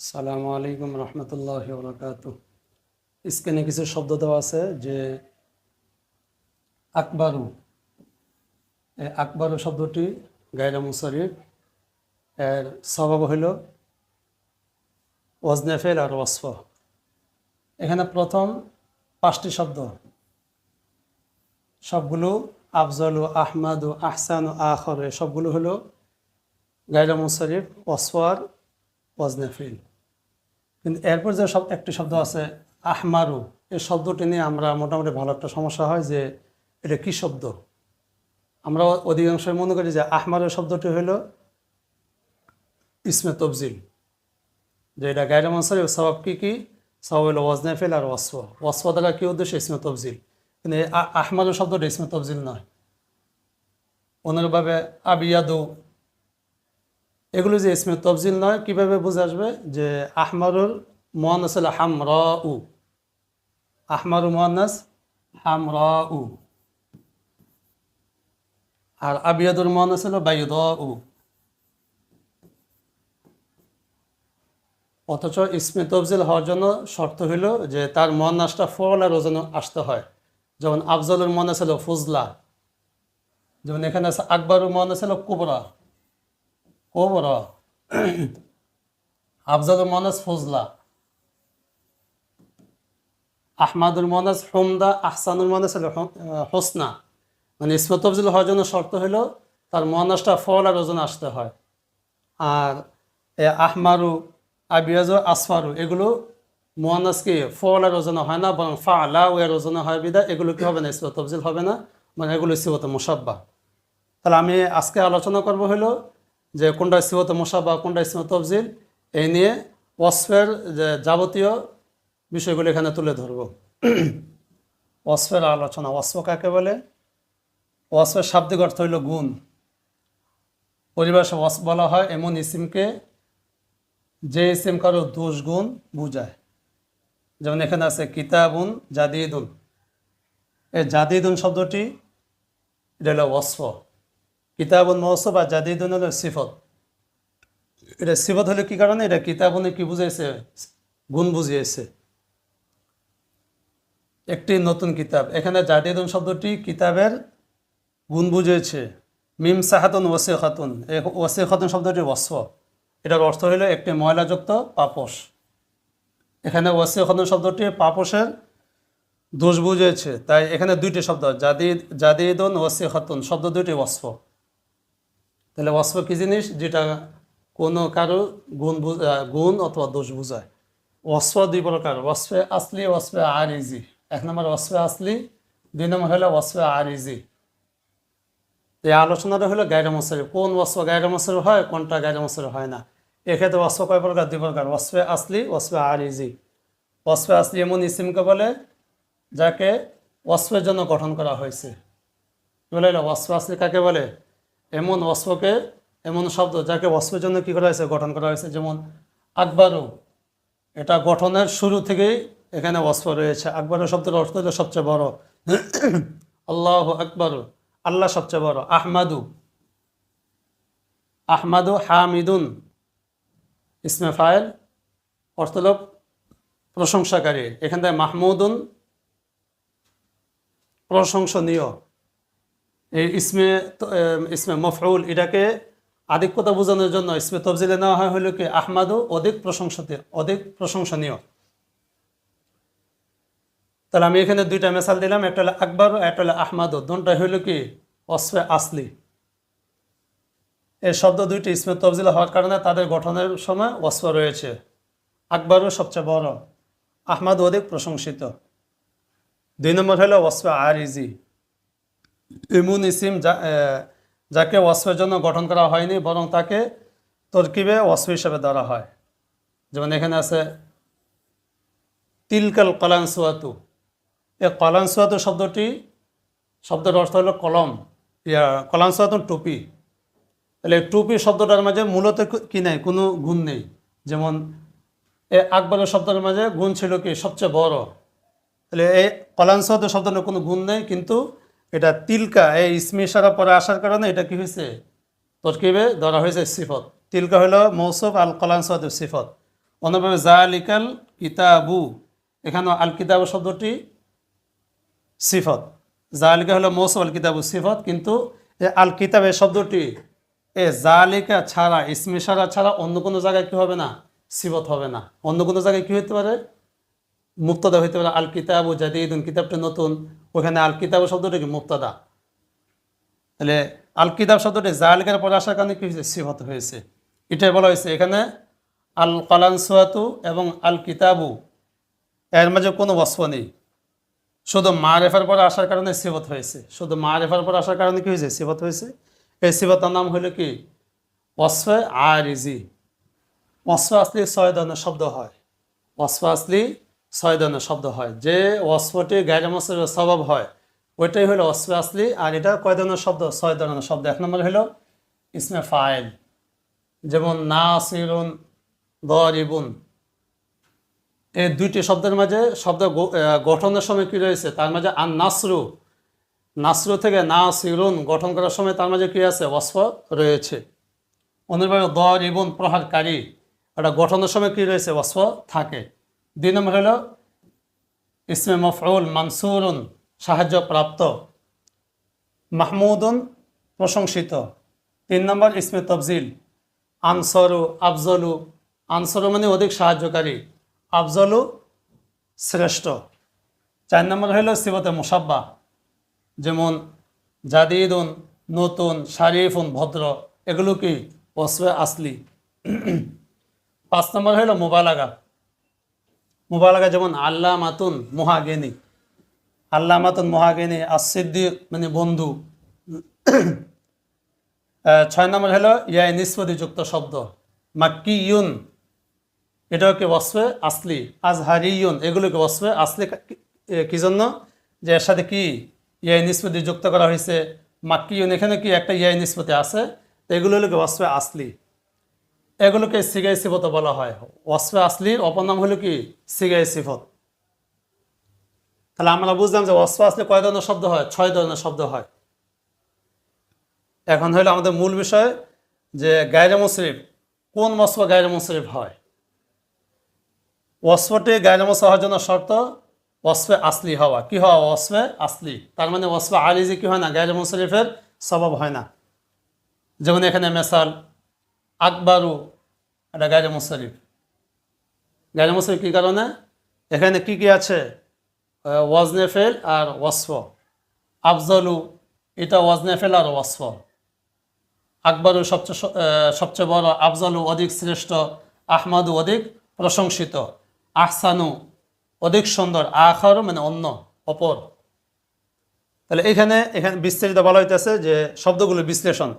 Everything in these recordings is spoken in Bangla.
সালামু আলাইকুম রহমতুল্লাহ বরকাত স্ক্রিনে কিছু শব্দ দেওয়া আছে যে আকবারু। আকবারু শব্দটি গায়রা মুসারিফ এর স্বভাব হইল ওয়াজনেফেল আর ওয়াসফ। এখানে প্রথম পাঁচটি শব্দ। সবগুলো আফজল, আহমাদ, আহসান, আখর সবগুলো হলো গায়রা মুসারিফ ওয়াসফার ওয়াজনেফিল কিন্তু এরপর যে সব একটি শব্দ আছে, আহমারু, এই শব্দটি নিয়ে আমরা মোটামুটি ভালো একটা সমস্যা হয় যে এটা কি শব্দ? আমরা অধিকাংশ মনে করি যে আহমারু শব্দটি হইল ইসমে তবজিল যে এটা গাইড মনসারি স্বভাব কি কি? স্বভাব হইল ওয়াজনেফিল আর ওয়াসফ ওয়াসফ দ্বারা কি উদ্দেশ্য? ইসমে তবজিল কিন্তু আহমারু শব্দটা ইসমে তবজিল নয়। অনুরূপভাবে আবিয়াদু এগুলো যে ইসমে তফজিল নয়, কীভাবে বুঝে আসবে? যে আহমারুর মোহান্নাস হলো হামর উ আহমারু মোহান্নাস হামর উ আর আবিয়াদুর মোহান্নাস হলো বাইদ উ অথচ ইসমে তফজিল হওয়ার জন্য শর্ত হইল যে তার মহান্নাসটা ফল আর ওজন আসতে হয়। যেমন আফজলুর মহান্নাস হলো ফুজলা। যেমন এখানে আছে আকবরুর মহান্নাস হলো কুবরা। কোবরা আফজাদুল মনাস ফজলা, আহমাদুল মনাস হুমদা, আহসানুল মনাস হোসনা। মানে ইসমত তফজিল হওয়ার জন্য শর্ত হলো তার মনাসটা ফল আর ওজন আসতে হয়। আর এ আহমারু, আবিয়াজ, আসফারু, এগুলো মোয়ানাসকে ফল আর ওজন হয় না, বরং ফা আলা ও এর হয় বিদা, এগুলো কি হবে না, ইসমত তফজিল হবে না মানে এগুলো সিবত মোসাব্বা। তাহলে আমি আজকে আলোচনা করব হলো যে কোনটা সিহত মশা বা কোনটা সিমত তফজিল এই নিয়ে ওয়াসফের যে যাবতীয় বিষয়গুলো এখানে তুলে ধরব। ওয়াসফের আলোচনা, ওয়াসফ কাকে বলে? ওয়াসফের শাব্দিক অর্থ হইল গুণ। পরিভাষা ওয়াসফ বলা হয় এমন ইসিমকে যে ইসিম কারও দোষ গুণ বুঝায়। যেমন এখানে আছে কিতাবুন জাদিদুন। এই জাদিদুন শব্দটি, এটা হলো ওয়াসফ। কিতাবুন মহসব আর জাদিদুন হলো সিফত। এটা সিফত হলে কি কারণে? এটা কিতাবনে কি বুঝাইছে? গুণ বুঝিয়েছে। একটি নতুন কিতাব। এখানে জাদিদুন শব্দটি কিতাবের গুণ বুঝিয়েছে। মিম সাহাতুন ওয়াসে খাতুন ওয়াসে খাতুন শব্দটি ওয়াসফ। এটার অর্থ হলো একটি ময়লাযুক্ত পাপস এখানে ওয়াসে খাতুন শব্দটি পাপসের দোষ বুঝিয়েছে। তাই এখানে দুইটি শব্দ, জাদিদ, জাদিদুন ওয়াসি খাতুন শব্দ দুইটি ওয়াসফ। তাহলে ওয়াসফ কি জিনিস? যেটা কোনো কারও গুণ গুণ অথবা দোষ বুঝায়। ওয়াসফ দুই প্রকার। ওয়াসফে আসলি, ওয়াসফে আর ইজি এক নম্বর, ওয়াসফে আসলি, দুই নম্বর হলো ওয়াসফে আর ইজি এই আলোচনাটা হলো গায়রা মশারি কোন ওয়াসফ গায়রা মশারি হয়, কোনটা গায়রা মশারি হয় না। এক্ষেত্রে ওয়াসফ কয় প্রকার? দুই প্রকার। ওয়াসফে আসলি, ওয়াসফে আর ইজি ওয়াসফে আসলি এমন ইসিমকে বলে, যাকে ওয়াসফের জন্য গঠন করা হয়েছে। বলে ওয়াসফ আসলি কাকে বলে? এমন ওয়াসফকে, এমন শব্দ যাকে ওয়াসফের জন্য কি করা হয়েছে? গঠন করা হয়েছে। যেমন, আকবরু, এটা গঠনের শুরু থেকেই এখানে ওয়াসফ রয়েছে। আকবরু শব্দের অর্থ হলো সবচেয়ে বড়। আল্লাহ আকবরু, আল্লাহ সবচেয়ে বড়। আহমাদু আহমাদু হামিদুন, ইসমে ফাইল, অর্থ হলো প্রশংসাকারী। এখান থেকে মাহমুদুন, প্রশংসনীয়। এই ইসমে ইসমে মফউল, এটাকে আধিক্যতা বোঝানোর জন্য ইসমে তফজিলে নেওয়া হয় হলো কি আহমাদও অধিক প্রশংসতে, অধিক প্রশংসনীয়। তাহলে আমি এখানে দুইটা মেসাল দিলাম, একটা হলো আকবর একটা হলো আহমাদু দুটা হইল কি অসফে আসলি। এই শব্দ দুইটি ইসমে তফজিল হওয়ার কারণে তাদের গঠনের সময় ওয়াসফ রয়েছে। আকবরও সবচেয়ে বড় আহমাদ অধিক প্রশংসিত। দুই নম্বর হলো ওয়াসফে আর ইজি ইমুন ইসিম যাকে ওয়াসফের জন্য গঠন করা হয়নি, বরং তাকে তরকিবে ওয়াসফ হিসেবে ধরা হয়। যেমন এখানে আছে, তিলকাল কলানসুয়াতু এই কলানসুয়াতু শব্দটি, শব্দের অর্থ হলো কলম। ইয়া কলানসুয়াতু টুপি। তাহলে টুপি শব্দটার মাঝে মূলত কি নেই? কোনো গুণ নেই। যেমন, এ আকবরের শব্দের মাঝে গুণ ছিল কি? সবচেয়ে বড়। তাহলে এই কলাংসদ শব্দের কোনো গুণ নেই, কিন্তু এটা তিলকা, এই ইসমি ইশারা পরে আসার কারণে এটা কি হয়েছে? তরকিবে ধরা হয়েছে সিফত। তিলকা হলো মৌসুফ আল কলাংসদ সিফত। অন্যভাবে জালিকাল কিতাবু এখানে আল কিতাবু শব্দটি সিফত। জালিকা হলো মৌসুম আল কিতাবু সিফত, কিন্তু আল কিতাবের শব্দটি, এ জা জালিকা ছাড়া ইসমি সারা ছাড়া অন্য কোনো জায়গায় কি হবে না? সিফত হবে না। অন্য কোনো জায়গায় কি হতে পারে? মুক্তদা হইতে পারে আল কিতাব কিতাবু জাদিদুন, কিতাবটা নতুন, ওখানে আল কিতাবু শব্দটি কি মুক্তদা তাহলে আল কিতাব শব্দটি জালিকার পরে আসার কারণে কি হয়েছে? সিফত হয়েছে। এটাই বলা হয়েছে, এখানে আল কালানসুয়াতু এবং আল কিতাবু এর মাঝে কোনো বস্ফ নেই। শুধু মারেফার পর আসার কারণে সিবত হয়েছে। শুধু মা রেফার পর আসার কারণে কি হয়েছে? সিবত হয়েছে। এই সিবতার নাম হলো কি? ওয়াসফে আরিজি। ওয়াসফে আসলি ছয় ধরনের শব্দ হয়। ওয়াসফে আসলি ছয় ধরনের শব্দ হয়। যে ওয়াসফটি গায়ের মসের স্বভাব হয়, ওইটাই হলো ওয়াসফে আসলি, আর এটা কয় ধরনের শব্দ? ছয় ধরনের শব্দ। এক নম্বর হলো ইসমে ফাইল, যেমন নাসিরুন দরিবুন এই দুইটি শব্দের মাঝে শব্দ গঠনের সময় কী রয়েছে? তার মাঝে আন নাসরু নাসরু থেকে নাসিরুন গঠন করার সময় তার মাঝে কী আছে? অস্ফ রয়েছে। অনুরূপভাবে দর ইবুন প্রহারকারী এটা গঠনের সময় কী রয়েছে? অস্ফ থাকে। দুই নম্বর হলো ইসমে মফরুল মানসুরুন সাহায্যপ্রাপ্ত মাহমুদুন প্রশংসিত। তিন নম্বর ইসমে তফজিল, আনসরু আফজলু। আনসরু মানে অধিক সাহায্যকারী, আফজলু শ্রেষ্ঠ। চার নম্বর হলো সিবতে মুসাব্বা যেমন জাদিদুন, নতুন, শারিফুন, ভদ্র, এগুলো কি ওসবে আসলি। পাঁচ নম্বর হলো মোবালাগা মোবালাগা যেমন আল্লাহ মাতুন মহাগেনী আল্লাহ মাতুন মহাগেনী আসিদ্দিক মানে বন্ধু। ছয় নম্বর হলো ইয়াই নিষ্পত্তিযুক্ত শব্দ। মাক্কিয়ুন, এটাকে ওয়াসফে আসলি, আজহারিয়ুন, এগুলোকে ওয়াসফে আসলি কা- জন্য? যে এর সাথে কি ইয়াই নিষ্পত্তি যুক্ত করা হয়েছে? মাক্কি ইউন এখানে কি একটা ইয়াই নিষ্পত্তি আছে? তো এগুলো হলো ওয়াসফে আসলি। এগুলোকে সিগাই সিফত বলা হয়। ওয়াসফে আসলির অপর নাম হলো কি? সিগাই সিফত। তাহলে আমরা বুঝলাম যে ওয়াসফে আসলি কয় ধরনের শব্দ হয়? ছয় ধরনের শব্দ হয়। এখন হলো আমাদের মূল বিষয় যে গায়রে মুসরিফ কোন ওয়াসফ গায়রে মুসরিফ হয়? ওয়াসফটে গায়রে মুসরিফ হওয়ার জন্য শর্ত, ওয়াসফে আসলি হওয়া। কি হওয়া? ওয়াসফে আসলি। তার মানে ওয়াসফে আলিজি কি হয় না? গায়রে মুসরিফের স্বভাব হয় না। যেমন এখানে মেসাল আকবারু এটা গায়রে মুসরিফ গায়রে মুসরিফ কী কারণে? এখানে কি কি আছে? আহ, ওয়াজনে ফেল আর ওয়াসফ। আফজলু এটা ওয়াজনে ফেল আর ওয়াসফ। আকবরু সবচেয়ে সবচেয়ে বড় আফজলু অধিক শ্রেষ্ঠ আহমাদু অধিক প্রশংসিত। আহসানু অধিক সুন্দর আখারু মানে অন্য অপর। তাহলে এখানে এখানে বিস্তারিত বলা হইতেছে যে শব্দগুলো বিশ্লেষণ।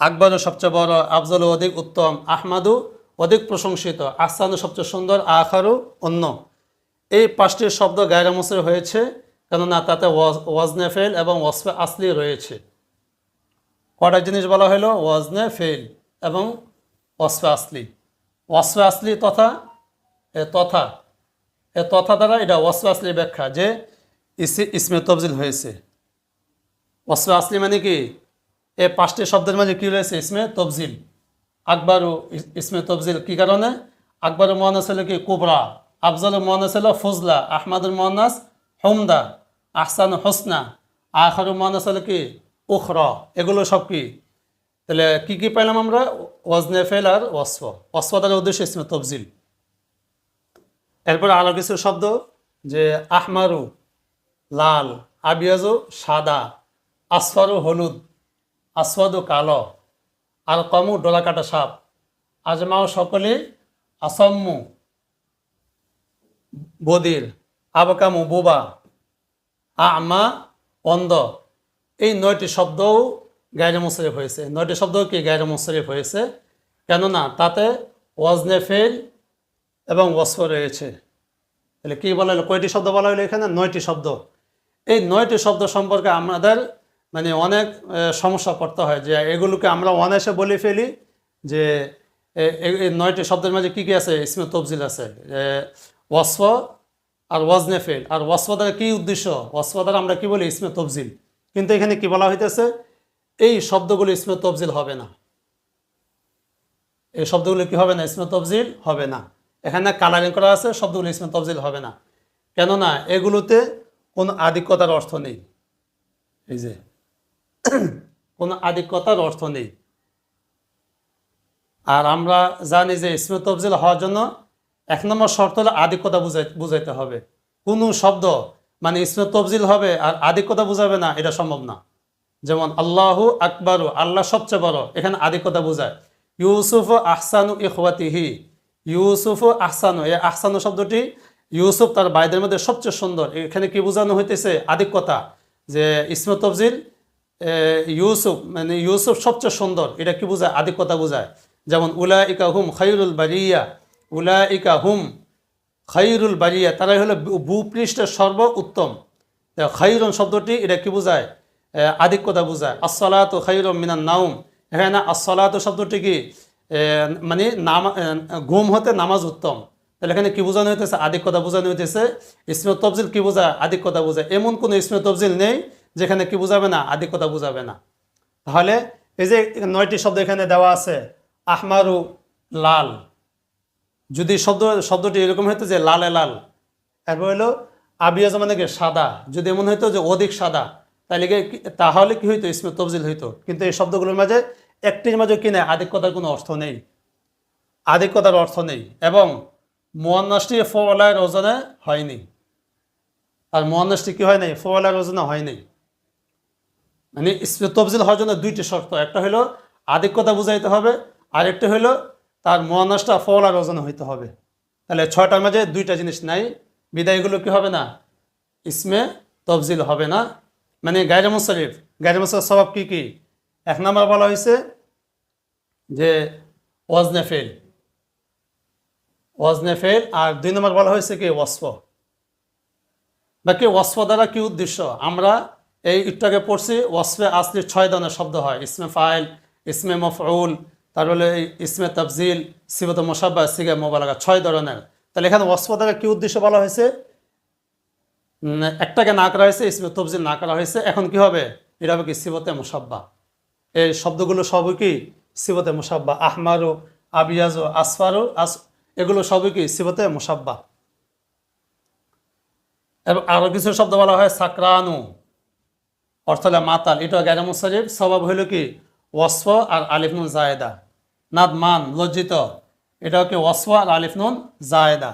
আকবরু সবচেয়ে বড় আফজলু অধিক উত্তম আহমাদু অধিক প্রশংসিত আহসানু সবচেয়ে সুন্দর আখারু অন্য। এই পাঁচটি শব্দ গায়রা মুসরে হয়েছে কেননা তাতে ওয়াজ- ওয়াজনে ফেল এবং ওয়াসফে আসলি রয়েছে। কটা জিনিস বলা হলো? ওয়াজনে ফেল এবং ওয়াসফে আসলি। ওয়াসফে আসলি তথা, এ তথা এ তথা দ্বারা এটা ওয়াসফে আসলি ব্যাখ্যা, যে ইসি ইসমে তবজিল হয়েছে। ওয়াসফে আসলি মানে কি? এ পাঁচটি শব্দের মাঝে কী রয়েছে? ইসমে তবজিল আকবরু ইস- ইসমে তবজিল কি কারণে? আকবরুর মহানাস হলো কি? কুবরা। আফজলুর মহানাস হলো ফজলা। আহমদুর মহানাস হুমদা। আহসান হোসনা। আখরুর মহানাস হলো কি? উখর। এগুলো সব কি? তাহলে কি কি পাইলাম আমরা? ওয়াজনে ফেল আর ওয়াসফ। ওয়াসফ দ্বারা উদ্দেশ্য ইসমে তবজিল এরপর আরও কিছু শব্দ, যে আহমারু, লাল, আবিয়াজু সাদা, আসফারু, হলুদ। আসওয়াদু কালো আর কমু ডোলা কাটা সাপ আজমাও সকলে আসাম্মু বদির, আবকামু বোবা, আমা অন্ধ। এই নয়টি শব্দও গায়রে মুশরিফ হয়েছে। নয়টি শব্দও কি গায়রে মুশরিফ হয়েছে? কেননা তাতে ওয়াজনে ফেল এবং ওয়াসফ রয়েছে। তাহলে কি বলা হলো? কয়টি শব্দ বলা হলো এখানে? নয়টি শব্দ। এই নয়টি শব্দ সম্পর্কে আমাদের মানে অনেক সমস্যা পড়তে হয় যে এগুলোকে আমরা অনায়াসে বলে ফেলি যে নয়টি শব্দের মাঝে কী কী আছে? ইসমে তবজিল আছে। ওয়াসফ আর ওয়াজনে ফেল আর ওয়াসফ দ্বারা কি উদ্দেশ্য? ওয়াসফ দ্বারা আমরা কি বলি? ইসমে তবজিল কিন্তু এখানে কি বলা হইতেছে? এই শব্দগুলো ইসমে তবজিল হবে না। এই শব্দগুলো কি হবে না? ইসমে তফজিল হবে না। এখানে কালারিং করা আছে, শব্দগুলো ইসমে তফজিল হবে না। কেননা এগুলোতে কোনো আধিক্যতার অর্থ নেই। এই যে কোনো আধিক্যতার অর্থ নেই। আর আমরা জানি যে ইসমে তফজিল হওয়ার জন্য এক নম্বর শর্ত হলো আধিক্যতা বুঝাই বুঝাইতে হবে। কোনো শব্দ মানে ইসমে তফজিল হবে আর আধিক্যতা বুঝাবে না, এটা সম্ভব না। যেমন আল্লাহু আকবরু, আল্লাহ সবচেয়ে বড়, এখানে আধিক্যতা বোঝায়। ইউসুফ আহসানু ইখওয়াতিহি, ইউসুফ আহসানু, এই আহসানু শব্দটি ইউসুফ তার বাইদের মধ্যে সবচেয়ে সুন্দর। এখানে কি বোঝানো হইতেছে? আধিক্যতা। যে ইসমে তফজিল ইউসুফ মানে ইউসুফ সবচেয়ে সুন্দর। এটা কি বোঝায়? আধিক্যতা বোঝায়। যেমন উলা ইকা হুম খাইরুল বারিয়া উলা ইকা হুম খাইরুল বারিয়া, তারাই হলো ভূপৃষ্ঠের সর্ব উত্তম খাইরুন শব্দটি এটা কি বোঝায়? আধিক্যতা বোঝায়। আসসালাত খাইরুম মিনান নাউম এখানে আসসালাত শব্দটি কি? মানে নামা ঘুম হতে নামাজ উত্তম। তাহলে এখানে কি বোঝানো হইতেছে? আধিক্যতা বোঝানো হইতেছে। ইসমে তফজিল কি বোঝায়? আধিক্যতা বোঝায়। এমন কোনো ইসমে তফজিল নেই যেখানে কি বোঝাবে না, আধিক্যতা বোঝাবে না। তাহলে এই যে নয়টি শব্দ এখানে দেওয়া আছে, আহমারু লাল। যদি শব্দ, শব্দটি এরকম হইতো যে লালে লাল, এরপর হলো আবিয়াজ মানে কি সাদা। যদি এমন হইতো যে অধিক সাদা তাহলে কি- তাহলে কি হইতো, ইসমে তফজিল হইতো। কিন্তু এই শব্দগুলোর মাঝে, একটির মাঝে কি নেই, আধিক্যতার কোনো অর্থ নেই। আধিক্যতার অর্থ নেই। এবং মোয়ান্নাসটি ফলায়ের ওজনে হয়নি। আর মোয়ান্নাসটি কি হয় নাই ফলায়ের ওজনে হয়নি। মানে তফজিল হওয়ার জন্য দুইটি শর্ত, একটা হলো আধিক্যতা বুঝাইতে হবে আর একটা হলো তার মহানাসটা ফল আর ওজন হইতে হবে। তাহলে ছয়টার মাঝে দুইটা জিনিস নাই, বিদায়গুলো কি হবে না? ইসমে তফজিল হবে না। মানে গায়রে শরীফ গায়রে মুশরিফ স্বভাব কী কী? এক নম্বর বলা হয়েছে যে ওয়াজনে ফেল ওয়াজনে ফেল আর দুই নম্বর বলা হয়েছে কি ওয়াসফ। বাকি ওয়াসফ দ্বারা কি উদ্দেশ্য? আমরা এই ইটটাকে পড়ছি, ওয়াসফে আসলির ছয় ধরনের শব্দ হয়। ইসমে ফাইল, ইসমে মফউল, তারপরে ইসমে তফজিল সিবত মোসাব্বা সিগে মোবালাগা, ছয় ধরনের। তাহলে এখানে ওয়াসফ দ্বারা কি উদ্দেশ্য বলা হয়েছে? একটাকে না করা হয়েছে, ইসমে তফজিল না করা হয়েছে, এখন কি হবে? এটা হবে কি? সিবতে মোসাব্বা এই শব্দগুলো সবই কি? সিবতে মোসাব্বা আহমারু, আবিয়াজু, আসফারু, আস, এগুলো সবই কি? সিবতে মোসাব্বা এবং আরও কিছু শব্দ বলা হয়, সাকরানু। অর্থ হলো মাতাল, এটা গ্যারা মুসারিফ স্বভাব হইল কি? ওয়াসফ আর আলিফনুন জায়দা। নাদমান লজ্জিত। এটাও কি? ওয়াসফ আর আলিফনুন জায়দা।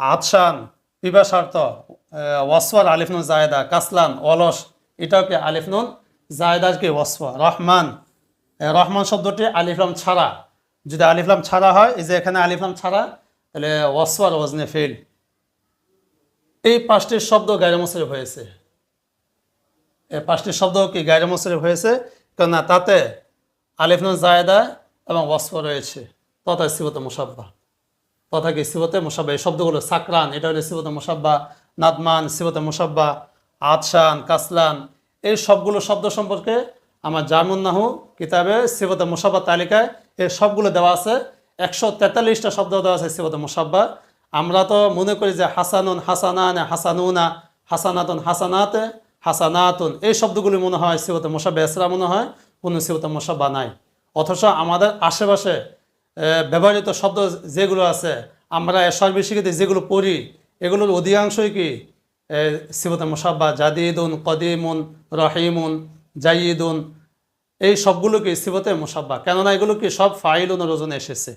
আতশান পিপাসার্থ। ওয়াসফ আর আলিফনুন জায়দা। কাসলান, অলস। এটাও কি? আলিফনুন জায়দার কি? ওয়াসফ। রহমান। রহমান শব্দটি আলিফলাম ছাড়া। যদি আলিফলাম ছাড়া হয়, এই যে এখানে আলিফলাম ছাড়া, তাহলে ওয়াসফ আর ওয়াজনে ফেল এই পাঁচটি শব্দ গায়রে মুসরিফ হয়েছে। পাঁচটি শব্দ কি গায়রে মুসরিফ হয়েছে? কেননা তাতে আলিফনুন জায়দা এবং ওয়াসফ রয়েছে। তথা সিবতে মুসাব্বা। তথা কি সিবতে মুসাব্বা? এই শব্দগুলো সাকরান, এটা হলো সিবতে মুসাব্বা, নাদমান সিবতে মুসাব্বা আতশান কাসলান। এই সবগুলো শব্দ সম্পর্কে আমার জামুন্নাহু কিতাবে সিবতে মুসাব্বা তালিকায় এই সবগুলো দেওয়া আছে। একশো তেতাল্লিশটা শব্দ দেওয়া আছে সিবতে মুসাব্বা। আমরা তো মনে করি যে হাসানুন হাসানান হাসানুনা, হাসানাতুন হাসানাতে। হাসানাতুন। এই শব্দগুলি মনে হয় সিবতে মুসাব্বা এসরা মনে হয়, কোনো সিবতে মুসাব্বা নাই। অথচ আমাদের আশেপাশে ব্যবহৃত শব্দ যেগুলো আছে, আমরা সর্বশিক্ষিতে যেগুলো পড়ি, এগুলোর অধিকাংশই কি সিবতে মুসাব্বা জাদিদুন, কদিমুন, রহিমুন জাইদুন এই সবগুলো কি সিবতে মুসাব্বা কেননা এগুলো কি সব ফাইলুন ওজনে এসেছে।